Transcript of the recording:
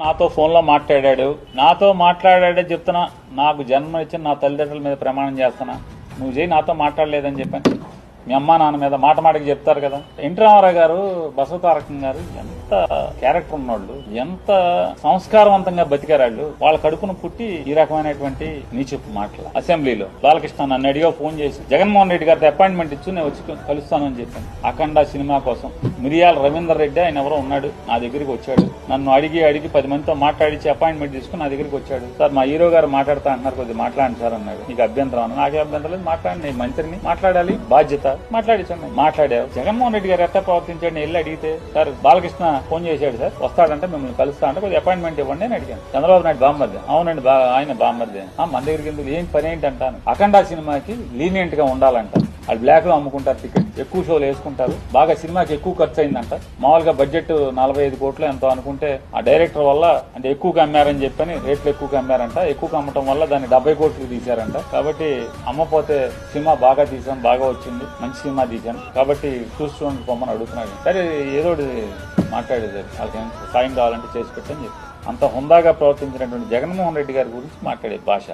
నాతో ఫోన్లో మాట్లాడాడు. నాతో మాట్లాడాడే చెప్తున్నా నాకు జన్మ ఇచ్చిన నా తల్లిదండ్రుల మీద ప్రమాణం చేస్తున్నా. నువ్వు చేయి నాతో మాట్లాడలేదని చెప్పాను. మీ అమ్మా నాన్న మీద మాట మాటకి చెప్తారు కదా. ఎన్టీ రామారావు గారు బసవతారకం గారు ఎంత క్యారెక్టర్ ఉన్నోళ్ళు ఎంత సంస్కారవంతంగా బతికారాళ్ళు వాళ్ళ కడుపును పుట్టి ఈ రకమైనటువంటి నీచపు మాటలు. అసెంబ్లీలో బాలకృష్ణ నన్ను అడిగా ఫోన్ చేసి జగన్మోహన్ రెడ్డి గారితో అపాయింట్మెంట్ ఇచ్చి నేను వచ్చి కలుస్తానని చెప్పాను. అఖండ సినిమా కోసం మిరియాల రవీందర్ రెడ్డి ఆయన ఎవరో ఉన్నాడు నా దగ్గరికి వచ్చాడు. నన్ను అడిగి అడిగి పది మందితో మాట్లాడించి అపాయింట్మెంట్ తీసుకుని నా దగ్గరికి వచ్చాడు. సార్ మా హీరో గారు మాట్లాడతా అంటున్నారు కొద్దిగా మాట్లాడండి సార్ అన్నాడు. నీకు అభ్యంతరం అన్నా నాకే అభ్యంతరం లేదు మాట్లాడి నేను మంత్రిని. మాట్లాడాలి బాధ్యత. మాట్లాడించండి మాట్లాడావు. జగన్మోహన్ రెడ్డి గారు ఎట్లా ప్రవర్తించాడు? నేను వెళ్ళి అడిగితే సార్ బాలకృష్ణ ఫోన్ చేశాడు సార్. వస్తాడంటే మిమ్మల్ని కలుస్తా అంటే కొద్దిగా అపాయింట్మెంట్ ఇవ్వండి అని అడిగాను. చంద్రబాబు నాయుడు బామ్మర్ది. అవునండి బా ఆయన బామ్మర్ది. ఆ, మన దగ్గరికి ఎందుకు? ఏం పని ఏంటి అంటాను అఖండ సినిమాకి లీనియంట్గా ఉండాలంట. వాళ్ళు బ్లాక్లో అమ్ముకుంటారు టికెట్ ఎక్కువ షోలు వేసుకుంటారు. బాగా సినిమాకి ఎక్కువ ఖర్చు అయిందంట మామూలుగా బడ్జెట్ నలభై ఐదు కోట్లు ఎంతో అనుకుంటే ఆ డైరెక్టర్ వల్ల అంటే ఎక్కువగా అమ్మారని చెప్పని రేట్లు ఎక్కువగా అమ్మారంట ఎక్కువగా అమ్మటం వల్ల దాన్ని డెబ్బై కోట్లు తీశారంట. కాబట్టి అమ్మపోతే సినిమా బాగా తీసాం బాగా వచ్చింది. మంచి సినిమా తీశాను కాబట్టి చూసి చూడండి పొమ్మని అడుగుతున్నాడు. సరే ఏదో ఒకటి మాట్లాడేది వాళ్ళకి సాయం కావాలంటే చేసి పెట్టని చెప్పి. అంత హుందాగా ప్రవర్తించినటువంటి జగన్మోహన్ రెడ్డి గారి గురించి మాట్లాడే భాష.